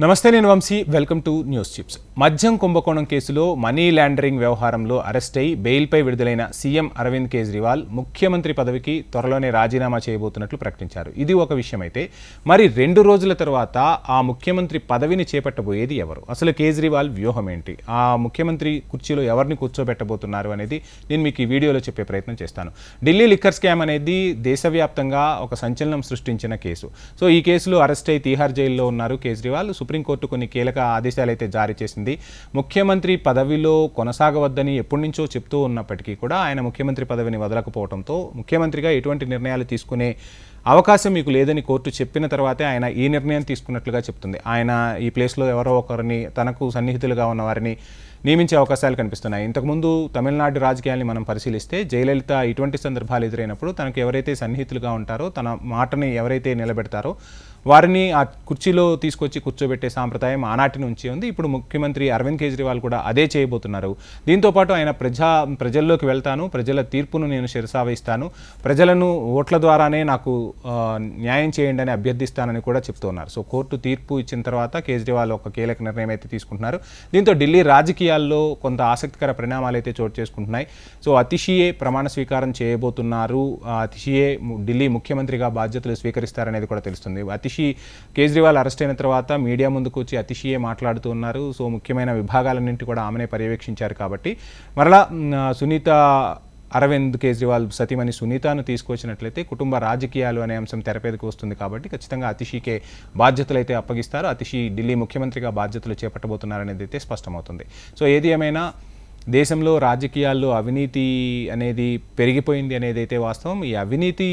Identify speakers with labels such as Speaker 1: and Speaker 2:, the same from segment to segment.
Speaker 1: నమస్తే నేను Vamshi welcome to news chips. మద్యం కుంభకోణం కేసులో మనీ లాండరింగ్ వ్యవహారంలో అరెస్ట్ అయి బెయిల్పై విడుదలైన సీఎం అరవింద్ కేజ్రీవాల్ ముఖ్యమంత్రి పదవికి త్వరలోనే రాజీనామా చేయబోతున్నట్లు ప్రకటించారు. ఇది ఒక విషయం అయితే మరి రెండు రోజుల తర్వాత ఆ ముఖ్యమంత్రి పదవిని చేపట్టబోయేది ఎవరు? అసలు కేజ్రీవాల్ వ్యూహం ఏంటి? ఆ ముఖ్యమంత్రి కుర్చీలో ఎవరిని కూర్చోబెట్టబోతున్నారు అనేది నేను మీకు ఈ వీడియోలో చెప్పే ప్రయత్నం చేస్తాను. ఢిల్లీ లిక్కర్ స్కామ్ అనేది దేశవ్యాప్తంగా ఒక సంచలనం సృష్టించిన కేసు. సో ఈ కేసులో అరెస్ట్ అయి తీహార్ జైల్లో ఉన్నారు కేజ్రీవాల్. సుప్రీంకోర్టు కొన్ని కీలక ఆదేశాలు అయితే జారీ చేసింది. ముఖ్యమంత్రి పదవిలో కొనసాగవద్దని ఎప్పటి నుంచో చెప్తూ ఉన్నప్పటికీ కూడా ఆయన ముఖ్యమంత్రి పదవిని వదలకపోవడంతో ముఖ్యమంత్రిగా ఎటువంటి నిర్ణయాలు తీసుకునే అవకాశం మీకు లేదని కోర్టు చెప్పిన తర్వాతే ఆయన ఈ నిర్ణయం తీసుకున్నట్లుగా చెప్తుంది. ఆయన ఈ ప్లేస్లో ఎవరో ఒకరిని తనకు సన్నిహితులుగా ఉన్న వారిని నియమించే అవకాశాలు కనిపిస్తున్నాయి. ఇంతకుముందు తమిళనాడు రాజకీయాల్ని మనం పరిశీలిస్తే జయలలిత ఇటువంటి సందర్భాలు ఎదురైనప్పుడు తనకు ఎవరైతే సన్నిహితులుగా ఉంటారో తన మాటని ఎవరైతే నిలబెడతారో వారిని ఆ కుర్చీలో తీసుకొచ్చి కూర్చోబెట్టే సాంప్రదాయం ఆనాటి నుంచి ఉంది. ఇప్పుడు ముఖ్యమంత్రి అరవింద్ కేజ్రీవాల్ కూడా అదే చేయబోతున్నారు. దీంతోపాటు ఆయన ప్రజా ప్రజల్లోకి వెళ్తాను ప్రజల తీర్పును నేను శిరసావహిస్తాను ప్రజలను ఓట్ల ద్వారానే నాకు న్యాయం చేయండి అని అభ్యర్థిస్తానని కూడా చెప్తున్నారు. సో కోర్టు తీర్పు ఇచ్చిన తర్వాత కేజ్రీవాల్ ఒక కీలక నిర్ణయం అయితే తీసుకుంటున్నారు. దీంతో ఢిల్లీ రాజకీయ రాజకీయాల్లో కొంత ఆసక్తికర పరిణామాలు అయితే చోటు చేసుకుంటున్నాయి. సో అతిషియే ప్రమాణ స్వీకారం చేయబోతున్నారు. అతిషియే ఢిల్లీ ముఖ్యమంత్రిగా బాధ్యతలు స్వీకరిస్తారనేది కూడా తెలుస్తుంది. అతిషి కేజ్రీవాల్ అరెస్ట్ అయిన తర్వాత మీడియా ముందుకు వచ్చి అతిషియే మాట్లాడుతూ ఉన్నారు. సో ముఖ్యమైన విభాగాలన్నింటి కూడా ఆమెనే పర్యవేక్షించారు కాబట్టి. మరలా సునీత అరవింద్ కేజ్రీవాల్ సతీమణి సునీతను తీసుకొచ్చినట్లయితే కుటుంబ రాజకీయాలు అనే అంశం తెరపేదకు వస్తుంది కాబట్టి ఖచ్చితంగా అతిషికే బాధ్యతలు అయితే అప్పగిస్తారు. అతిషి ఢిల్లీ ముఖ్యమంత్రిగా బాధ్యతలు చేపట్టబోతున్నారనేది అయితే స్పష్టమవుతుంది. సో ఏది ఏమైనా దేశంలో రాజకీయాల్లో అవినీతి అనేది పెరిగిపోయింది అనేది అయితే వాస్తవం. ఈ అవినీతి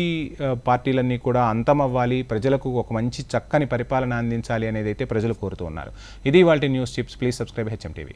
Speaker 1: పార్టీలన్నీ కూడా అంతం అవ్వాలి ప్రజలకు ఒక మంచి చక్కని పరిపాలన అందించాలి అనేది అయితే ప్రజలు కోరుతూ ఉన్నారు. ఇది వాళ్ళ news chips. Please subscribe HM TV.